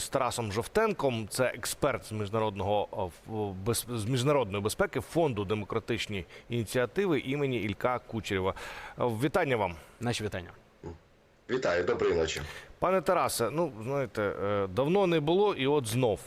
з Тарасом Жовтенком. Це експерт з міжнародного без- з міжнародної безпеки фонду демократичні ініціативи імені Ілька Кучерєва. Е, Вітання вам. Наші вітання. Вітаю, доброї ночі. Пане Тарасе, ну знаєте, е, давно не було, і от знов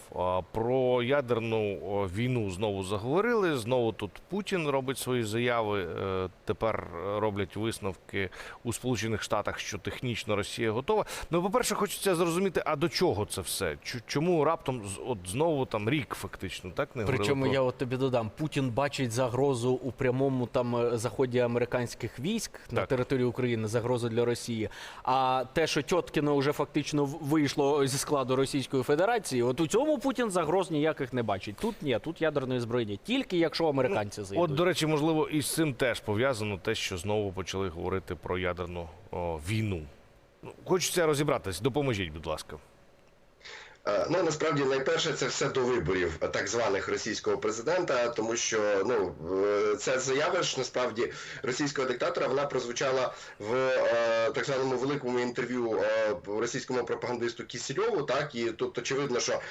про ядерну війну знову заговорили. Знову тут Путін робить свої заяви. е, Тепер роблять висновки у Сполучених Штатах, що технічно Росія готова. Ну, по-перше, хочеться зрозуміти, а до чого це все? Чому раптом от знову там рік фактично, так не Причому про- я от тобі додам, Путін бачить загрозу у прямому там е, заході американських військ на Так. території України, загрозу для Росії. А те, що Тьоткіно вже фактично вийшло зі складу Російської Федерації, от у цьому Путін загроз ніяких не бачить. Тут ні, тут ядерної зброї. Тільки якщо американці зайдуть. От, до речі, можливо, і з цим теж пов'язано те, що знову почали говорити про ядерну о, війну. Ну, Хочеться розібратись. Допоможіть, будь ласка. Е, Ну насправді найперше це все до виборів е, так званих російського президента, тому що ну е, ця заява ж насправді російського диктатора вона прозвучала в так званому великому інтерв'ю російському пропагандисту Кісільову. Так і тут очевидно, що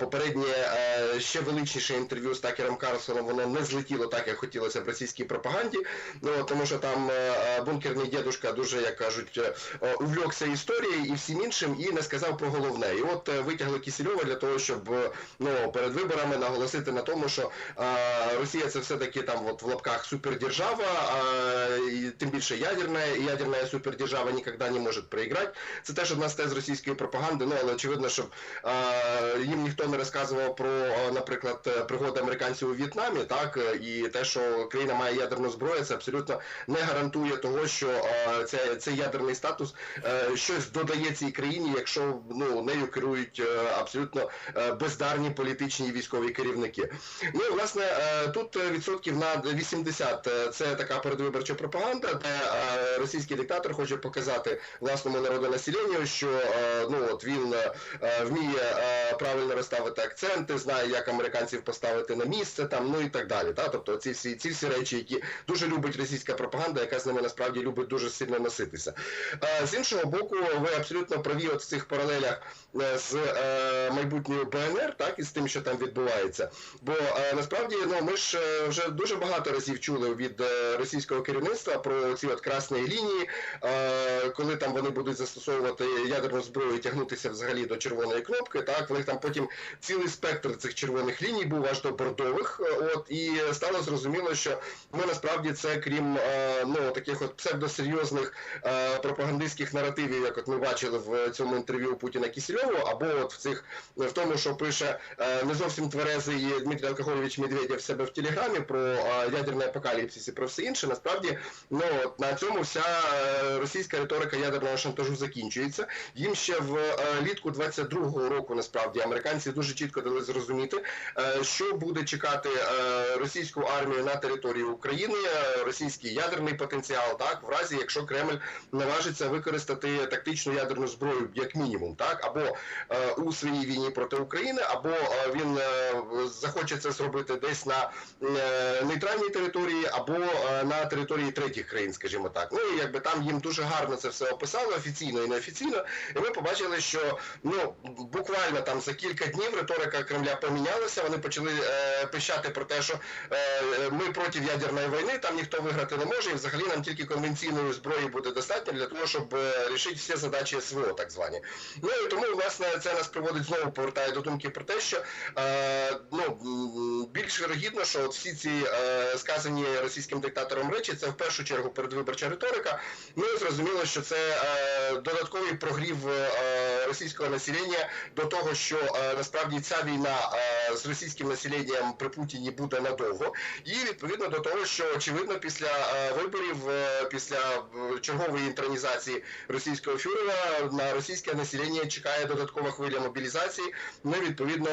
попереднє ще величніше інтерв'ю з Такером Карлсоном воно не злетіло так, як хотілося в російській пропаганді. Ну тому що там бункерний дідушка дуже як кажуть увлекся історією і всім іншим, і не сказав про головне. І от витягли Кісельова для того, щоб ну перед виборами наголосити на тому, що е, Росія це все таки там от в лапках супердержава, е, і тим більше ядерна, ядерна супердержава ніколи не може проіграти. Це теж одна з тез російської пропаганди. Ну але очевидно, щоб е, їм ніхто не розказував про, е, наприклад, пригоди американців у В'єтнамі, так і те, що країна має ядерну зброю, це абсолютно не гарантує того, що це, цей ядерний статус щось додає цій країні, якщо ну нею керують абсолютно е, бездарні політичні і військові керівники. Ну і власне е, тут відсотків на 80 е, це така передвиборча пропаганда, де російський диктатор хоче показати власному народу населенню, що ну от він вміє правильно розставити акценти, знає, як американців поставити на місце, там ну і так далі. Та? Тобто ці всі ці всі речі, які дуже любить російська пропаганда, яка з ними насправді любить дуже сильно носитися. З іншого боку, ви абсолютно праві от в цих паралелях з майбутньою БНР, так і з тим, що там відбувається. Бо е, насправді ну ми ж е, вже дуже багато разів чули від е, російського керівництва про ці от красні лінії, коли там вони будуть застосовувати ядерну зброю і тягнутися взагалі до червоної кнопки. Так, в них там потім цілий спектр цих червоних ліній був аж до бордових. От і стало зрозуміло, що ми насправді це крім ну таких от псевдосерйозних пропагандистських наративів, як от ми бачили в цьому інтерв'ю Путіна Кісельову, або от в цих в тому, що пише е, не зовсім тверезий Дмитрий Алкоголович Медведєв в себе в телеграмі про е, ядерний апокаліпсис і про все інше. Насправді, ну на цьому вся е, російська риторика ядерного шантажу закінчується. Їм ще в літку 22-го року насправді американці дуже чітко дали зрозуміти, що буде чекати російську армію на території України, російський ядерний потенціал, так в разі, якщо Кремль наважиться використати тактичну ядерну зброю, як мінімум, так або у своїй війні проти України, або е, він е, захоче це зробити десь на е, нейтральній території, або на території третіх країн, скажімо так. Ну і якби там їм дуже гарно це все описали офіційно і неофіційно, і ми побачили, що ну буквально там за кілька днів риторика Кремля помінялася. Вони почали пищати про те, що ми проти ядерної війни, там ніхто виграти не може, і взагалі нам тільки конвенційної зброї буде достатньо для того, щоб рішити всі задачі СВО, так звані. Ну і тому власне це нас приводить знову повертає до думки про те, що е, ну більш вірогідно, що от всі ці е, сказані російським диктатором речі, це в першу чергу передвиборча риторика. Ну і зрозуміло, що це е, додатковий прогрів е, російського населення до того, що е, насправді ця війна е, з російським населенням при Путіні буде надовго, і відповідно до того, що очевидно після е, виборів, е, після е, чергової інтронізації російського фюрера на російське населення чекає додаткова хвиля. Ну і відповідно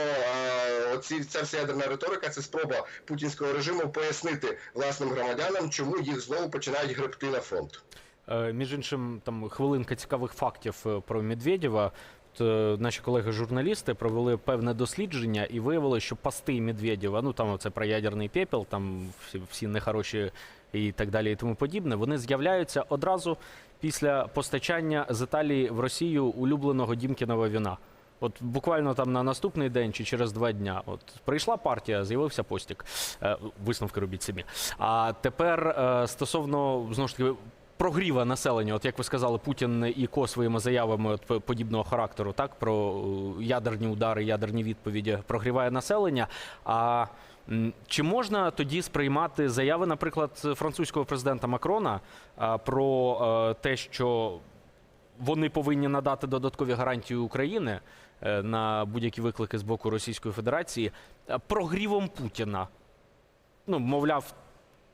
оці ця вся ядерна риторика це спроба путінського режиму пояснити власним громадянам, чому їх знову починають гребти на фронт. Е, Між іншим, там хвилинка цікавих фактів е, про Медведєва. От, е, Наші колеги-журналісти провели певне дослідження і виявили, що пасти Медведєва, ну там це про ядерний пепел, там всі, всі нехороші і так далі, і тому подібне, вони з'являються одразу після постачання з Італії в Росію улюбленого Дімкінова віна. От буквально там на наступний день чи через два дня. От прийшла партія, з'явився постік. Е, висновки робіть самі. А тепер е, стосовно знову ж таки. Прогріва населення, от як ви сказали, Путін і Ко своїми заявами от, подібного характеру, так про е, ядерні удари, ядерні відповіді прогріває населення. А чи можна тоді сприймати заяви, наприклад, французького президента Макрона про те, що вони повинні надати додаткові гарантії України е, на будь-які виклики з боку Російської Федерації е, прогрівом Путіна? Ну, мовляв,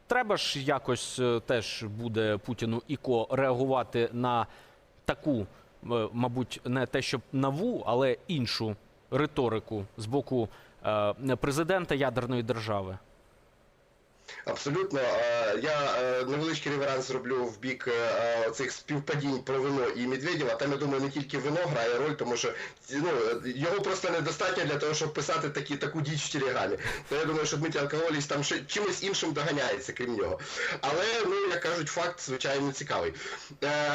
треба ж якось е, теж буде Путіну іко реагувати на таку, мабуть, не те, щоб нову, але іншу риторику з боку президента ядерної держави. Абсолютно. Е, Я е, невеличкий реверанс зроблю в бік е, цих співпадінь про вино і Медведєва. Там, я думаю, не тільки вино грає роль, тому що ну, його просто недостатньо для того, щоб писати такі, таку діч в телеграмі. То я думаю, що Дмитрий Алкоголіс там ще чимось іншим доганяється, крім нього. Але, ну, як кажуть, факт, звичайно, цікавий.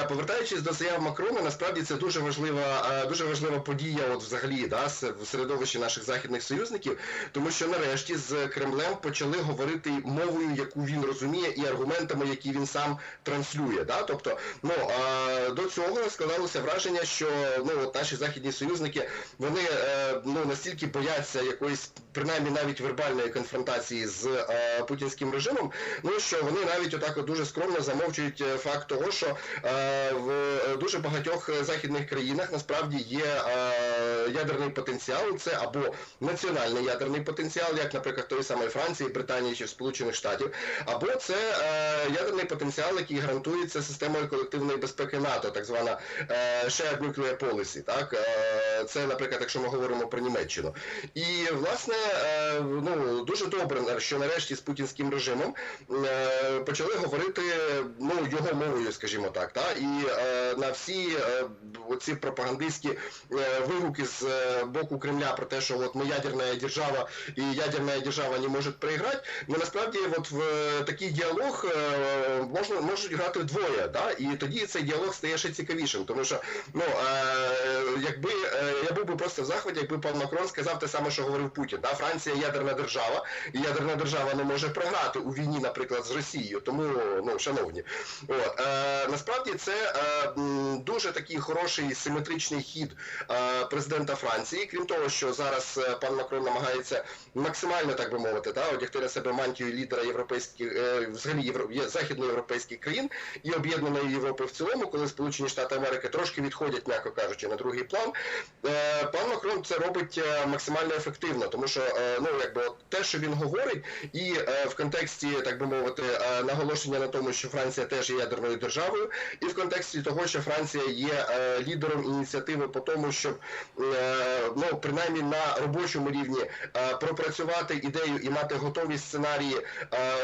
Повертаючись до заяв Макрона, насправді це дуже важлива, дуже важлива подія от взагалі да, в середовищі наших західних союзників, тому що нарешті з Кремлем почали говорити мовою, яку він розуміє, і аргументами, які він сам транслює. Да? Тобто, ну е, до цього складалося враження, що ну от наші західні союзники вони е, ну настільки бояться якоїсь, принаймні навіть вербальної конфронтації з е, путінським режимом, ну що вони навіть отак от дуже скромно замовчують е, факт того, що е, в дуже багатьох західних країнах насправді є е, ядерний потенціал, це або національний ядерний потенціал, як, наприклад, тої самої Франції, Британії чи Сполучених Штатів, або це е, ядерний потенціал, який гарантується системою колективної безпеки НАТО, так звана е, Shared Nuclear Policy. Так? Е, це, наприклад, якщо ми говоримо про Німеччину. І, власне, ну, дуже добре, що нарешті з путінським режимом почали говорити ну, його мовою, скажімо так. Та? І на всі оці пропагандистські вигуки з боку Кремля про те, що от ми ядерна держава і ядерна держава не може проіграти, ну насправді от в такий діалог е, можна, можуть грати вдвоє, да? і тоді цей діалог стає ще цікавішим, тому що ну, е, якби е, я був би просто в захваті, якби пан Макрон сказав те саме, що говорив Путін. Да? Франція ядерна держава, і ядерна держава не може програти у війні, наприклад, з Росією. Тому, ну, шановні, от, насправді це дуже такий хороший симетричний хід президента Франції. Крім того, що зараз пан Макрон намагається максимально, так би мовити, да, одягти на себе мантію лідера європейських, е, взагалі євро, західноєвропейських країн і об'єднаної Європи в цілому, коли Сполучені Штати Америки трошки відходять, м'яко кажучи, на другий план. Е, пан Макрон це робить е, максимально ефективно, тому що ну якби те, що він говорить, і в контексті, так би мовити, наголошення на тому, що Франція теж є ядерною державою, і в контексті того, що Франція є лідером ініціативи по тому, щоб ну принаймні на робочому рівні пропрацювати ідею і мати готові сценарії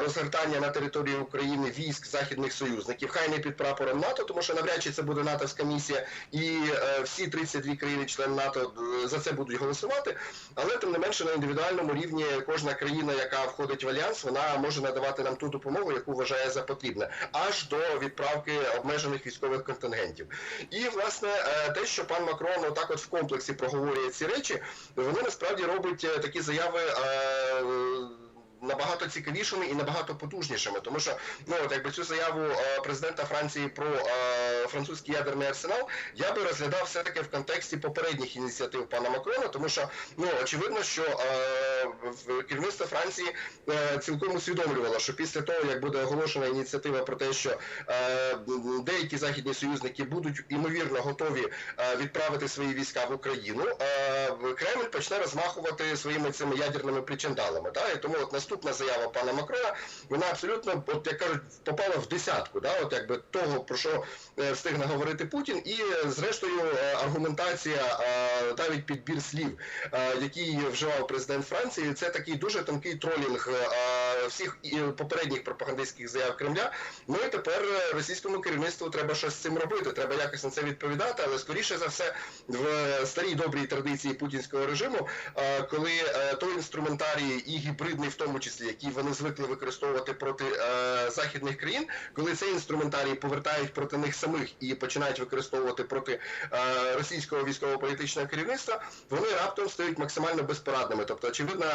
розгортання на території України військ західних союзників, хай не під прапором НАТО, тому що навряд чи це буде натовська місія, і е, всі 32 країни-члени НАТО е, за це будуть голосувати. Але тим не менше на індивідуальному рівні кожна країна, яка входить в альянс, вона може надавати нам ту допомогу, яку вважає за потрібне, аж до відправки обмежених військових контингентів. І власне е, те, що пан Макрон отак от в комплексі проговорює ці речі, вони насправді роблять е, такі заяви. Набагато цікавішими і набагато потужнішими, тому що ну от якби цю заяву е, президента Франції про е, французький ядерний арсенал я би розглядав все таки в контексті попередніх ініціатив пана Макрона, тому що ну очевидно, що е, керівництво Франції цілком усвідомлювало, що після того як буде оголошена ініціатива про те, що деякі західні союзники будуть ймовірно готові відправити свої війська в Україну, Кремль почне розмахувати своїми цими ядерними причандалами. Да? І тому от наступна заява пана Макрона, вона абсолютно, от як кажуть, попала в десятку, да? от якби того, про що е, встиг наговорити Путін, і е, зрештою е, аргументація, навіть підбір слів, який вживав президент Франції, це такий дуже тонкий тролінг всіх попередніх пропагандистських заяв Кремля. Ну і тепер російському керівництву треба щось з цим робити. Треба якось на це відповідати, але скоріше за все в старій добрій традиції путінського режиму, коли той інструментарій і гібридний, в тому числі, який вони звикли використовувати проти е, західних країн, коли цей інструментарій повертають проти них самих і починають використовувати проти е, російського військово-політичного керівництва, вони раптом стають максимально безпорадними. Тобто, очевидна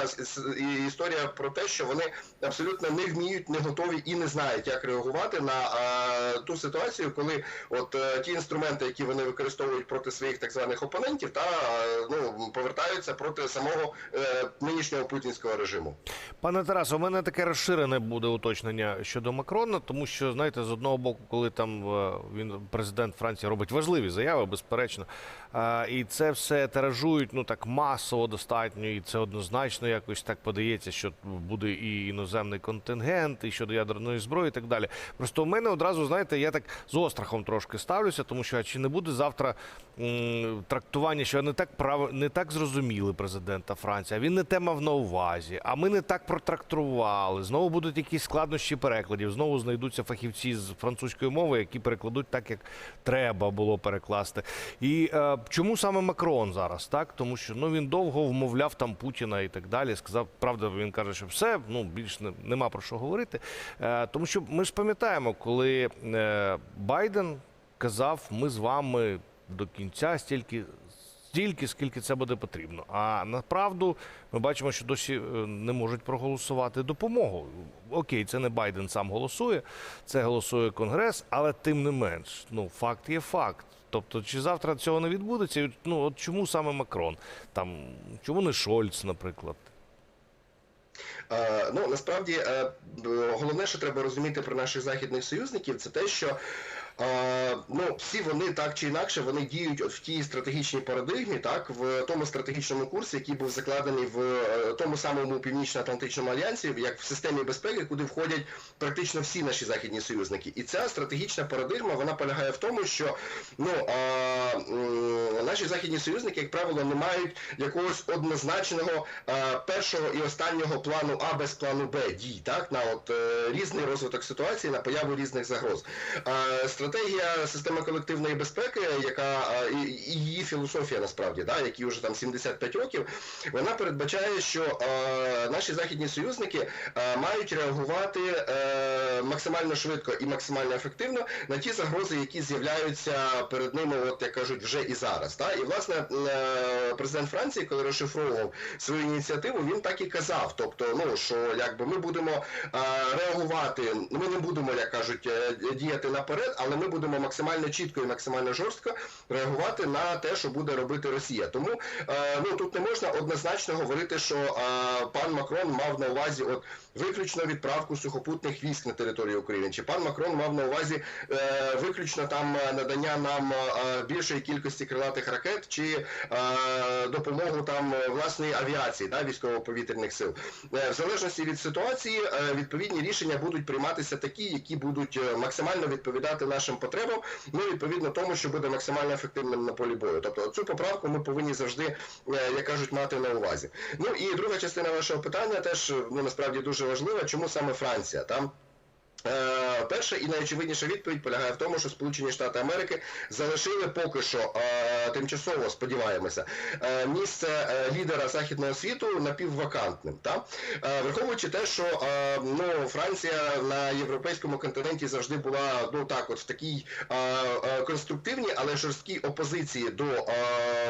історія про те, що вони абсолютно не вміють, не готові і не знають, як реагувати на е, ту ситуацію, коли от е, ті інструменти, які вони використовують проти своїх так званих опонентів, та е, ну повертаються проти самого е, нинішнього путінського режиму. Пане Тарасе, у мене таке розширене буде уточнення щодо Макрона, тому що знаєте, з одного боку, коли там е, він президент Франції робить важливі заяви, безперечно, і це все тиражують ну так масово достатньо, і це однозначно якось так подається, що буде і іноземний контингент, і щодо ядерної зброї, і так далі. Просто у мене одразу, знаєте, я так з острахом трошки ставлюся, тому що а чи не буде завтра м, трактування, що не так прав... не так зрозуміли президента Франції, а він не те мав на увазі, а ми не так протрактували. Знову будуть якісь складнощі перекладів. Знову знайдуться фахівці з французької мови, які перекладуть так, як треба було перекласти. І е, чому саме Макрон зараз? Так, тому що ну він довго вмовляв там Путіна і так далі. Сказав, правда, він каже, що все, ну більш не, нема про що говорити. Е, тому що ми ж пам'ятаємо, коли е, Байден казав, ми з вами до кінця стільки. Стільки, скільки це буде потрібно. А направду ми бачимо, що досі е, не можуть проголосувати допомогу. Окей, це не Байден сам голосує, це голосує Конгрес, але тим не менш, ну факт є факт. Тобто, чи завтра цього не відбудеться? Ну от чому саме Макрон? Там чому не Шольц, наприклад? Е, Ну насправді е, головне, що треба розуміти про наших західних союзників, це те, що ну всі вони так чи інакше вони діють от в тій стратегічній парадигмі, так в тому стратегічному курсі, який був закладений в е, тому самому північно-атлантичному альянсі, як в системі безпеки, куди входять практично всі наші західні союзники. І ця стратегічна парадигма вона полягає в тому, що ну е, м, наші західні союзники, як правило, не мають якогось однозначного е, першого і останнього плану А без плану Б дій, так на от е, різний розвиток ситуації, на появу різних загроз. Е, стратегія системи колективної безпеки, яка і, її філософія насправді, да, які вже там 75 років, вона передбачає, що е, наші західні союзники е, мають реагувати е, максимально швидко і максимально ефективно на ті загрози, які з'являються перед ними, от як кажуть, вже і зараз. Та? І власне президент Франції, коли розшифровував свою ініціативу, він так і казав. Тобто, ну що якби ми будемо реагувати, ми не будемо, як кажуть, діяти наперед, але ми будемо максимально чітко і максимально жорстко реагувати на те, що буде робити Росія. Тому е, ну тут не можна однозначно говорити, що е, пан Макрон мав на увазі от виключно відправку сухопутних військ на територію України, чи пан Макрон мав на увазі е, виключно там надання нам більшої кількості крилатих ракет, чи допомогу там власної авіації, да, військово-повітряних сил. В залежності від ситуації відповідні рішення будуть прийматися такі, які будуть максимально відповідати нашим потребам, ну відповідно тому, що буде максимально ефективним на полі бою. Тобто цю поправку ми повинні завжди, е, як кажуть, мати на увазі. Ну і друга частина вашого питання теж ну насправді дуже важлива. Чому саме Франція? Там Перша і найочевидніша відповідь полягає в тому, що Сполучені Штати Америки залишили поки що е, тимчасово, сподіваємося, е, місце е, лідера західного світу напіввакантним. Та? Е, враховуючи те, що е, ну, Франція на європейському континенті завжди була ну так, от в такій е, е, конструктивній, але жорсткій опозиції до е,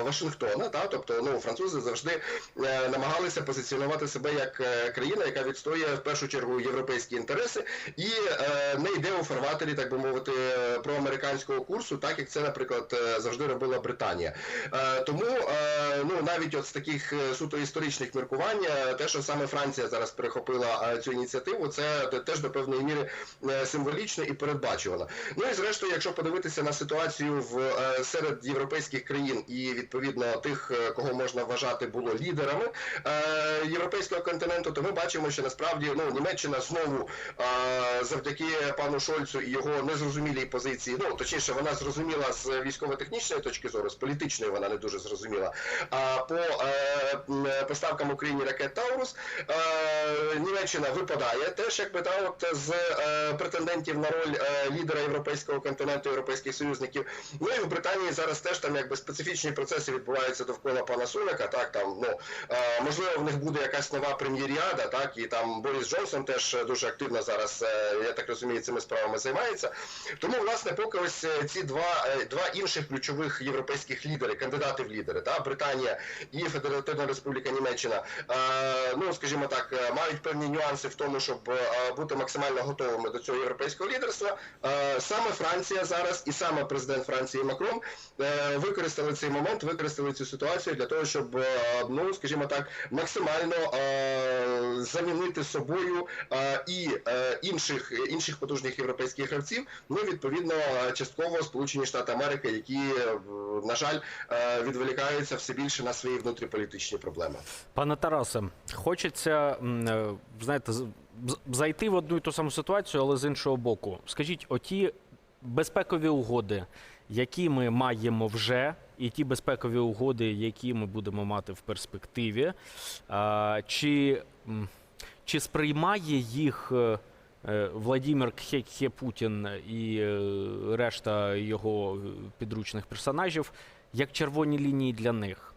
Вашингтона. Та? Тобто ну, французи завжди е, намагалися позиціонувати себе як е, країна, яка відстоює в першу чергу європейські інтереси і е, не йде у фарватері, так би мовити, е, проамериканського курсу, так як це, наприклад, е, завжди робила Британія. Е, тому е, ну навіть от з таких е, суто історичних міркувань, е, те, що саме Франція зараз перехопила е, цю ініціативу, це теж до певної міри е, символічно і передбачувано. Ну і зрештою, якщо подивитися на ситуацію в е, серед європейських країн і відповідно тих, е, кого можна вважати було лідерами е, європейського континенту, то ми бачимо, що насправді ну Німеччина знову е, завдяки пану Шольцу і його незрозумілій позиції, ну точніше, вона зрозуміла з військово-технічної точки зору, з політичної вона не дуже зрозуміла. А по е, поставкам Україні ракет Таурус. Е, Німеччина випадає теж, якби та от з е, претендентів на роль е, лідера європейського континенту, європейських союзників. Ну і в Британії зараз теж там якби специфічні процеси відбуваються довкола пана Сунака. Так там ну е, можливо в них буде якась нова прем'єріада, так і там Борис Джонсон теж дуже активно зараз, е, я так розумію, цими справами займається. Тому, власне, поки ось е, ці два, е, два інших ключових європейських лідери, кандидати в лідери, та Британія і Федеративна Республіка Німеччина, е, ну скажімо так, е, мають певні нюанси в тому, щоб е, бути максимально готовими до цього європейського лідерства. Саме Франція зараз і саме президент Франції Макрон використали цей момент, використали цю ситуацію для того, щоб ну скажімо так, максимально замінити собою і інших інших потужних європейських гравців. Ну відповідно частково Сполучені Штати Америки, які на жаль відволікаються все більше на свої внутріполітичні проблеми. Пане Тарасе, хочеться е, знаєте, зайти в одну і ту саму ситуацію, але з іншого боку. Скажіть, оті безпекові угоди, які ми маємо вже, і ті безпекові угоди, які ми будемо мати в перспективі, чи, чи сприймає їх е, е, Владимир Кхе Путін і е, решта його е, підручних персонажів як червоні лінії для них?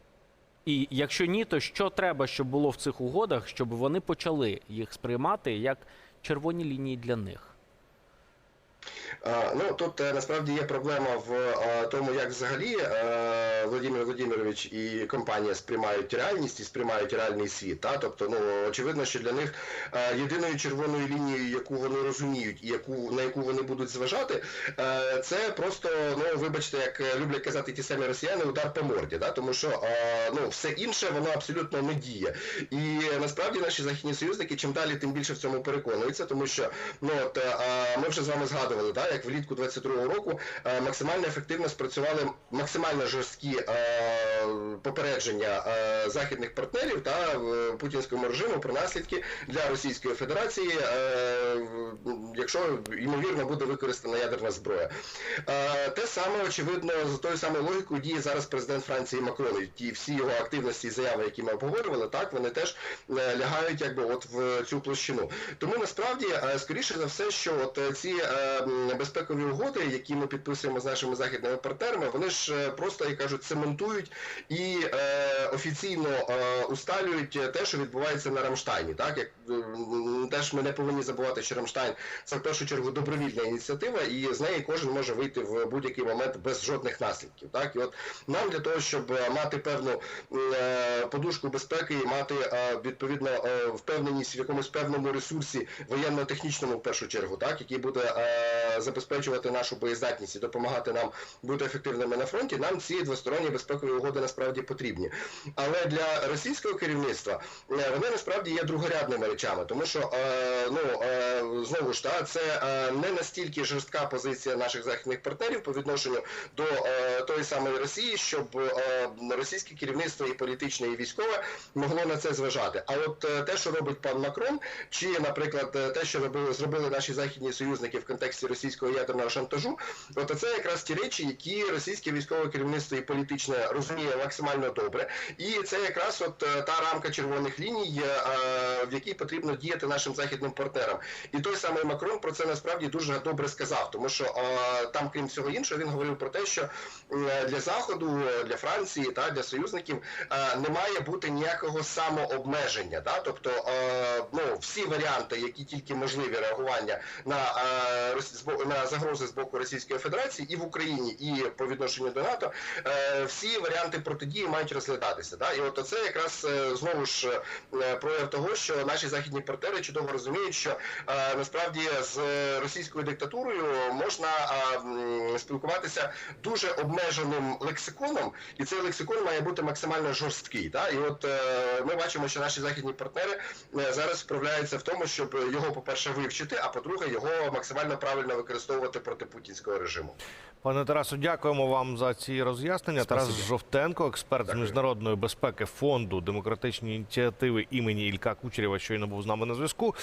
І якщо ні, то що треба, щоб було в цих угодах, щоб вони почали їх сприймати як червоні лінії для них? Е, Ну тут е, насправді є проблема в е, тому, як взагалі Володимир Володимирович і компанія сприймають реальність і сприймають реальний світ. Та? Тобто, ну очевидно, що для них єдиною червоною лінією, яку вони розуміють і яку на яку вони будуть зважати, це просто ну вибачте, як люблять казати ті самі росіяни, удар по морді. Да? Тому що ну все інше воно абсолютно не діє. І насправді наші західні союзники чим далі, тим більше в цьому переконуються, тому що ну от ми вже з вами згадували, да, як влітку 22-го року е, максимально ефективно спрацювали максимально жорсткі е, попередження е, західних партнерів та путінському режиму про наслідки для Російської Федерації, якщо ймовірно буде використана ядерна зброя. Те саме очевидно з тою самою логікою діє зараз президент Франції Макрон. Ті всі його активності і заяви, які ми обговорювали, так вони теж лягають якби от в цю площину. Тому насправді, скоріше за все, що от ці безпекові угоди, які ми підписуємо з нашими західними партнерами, вони ж е, просто як кажуть, цементують і е, офіційно е, усталюють те, що відбувається на Рамштайні. Так як е, теж ми не повинні забувати, що Рамштайн це в першу чергу добровільна ініціатива, і з неї кожен може вийти в будь-який момент без жодних наслідків. Так і от нам для того, щоб е, мати певну е, подушку безпеки і мати е, відповідно е, впевненість в якомусь певному ресурсі воєнно-технічному в першу чергу, так який буде е, забезпечувати нашу боєздатність і допомагати нам бути ефективними на фронті. Нам ці двосторонні безпекові угоди насправді потрібні. Але для російського керівництва е, вони насправді є другорядними речами, тому що е, ну е, знову ж та це е, не настільки жорстка позиція наших західних партнерів по відношенню до е, тої самої Росії, щоб е, російське керівництво і політичне, і військове могло на це зважати. А от е, те, що робить пан Макрон, чи, наприклад, е, те, що робили зробили наші західні союзники в контексті російського ядерного шантажу, от це якраз ті речі, які російське військове керівництво і політичне розуміє максимально добре. І це якраз от е, та рамка червоних ліній, е, в якій потрібно діяти нашим західним партнерам. І той самий Макрон про це насправді дуже добре сказав, тому що е, там, крім всього іншого, він говорив про те, що е, для заходу, е, для Франції та для союзників е, не має бути ніякого самообмеження. Тобто, е, ну всі варіанти, які тільки можливі реагування на, е, рос- з бо- на загрози з боку Російської Федерації і в Україні, і по відношенню до НАТО, е, всі варіанти протидії мають розглядатися. Да? І от це якраз е, знову ж е, прояв того, що наші західні партнери чудово розуміють, що насправді з російською диктатурою можна спілкуватися дуже обмеженим лексиконом, і цей лексикон має бути максимально жорсткий. І от ми бачимо, що наші західні партнери зараз вправляються в тому, щоб його, по-перше, вивчити, а по-друге, його максимально правильно використовувати проти путінського режиму. Пане Тарасу, дякуємо вам за ці роз'яснення. Тарас Жовтенко, експерт з міжнародної безпеки фонду демократичні ініціативи імені Ілька Кучерєва, щойно був з нами на зв'язку.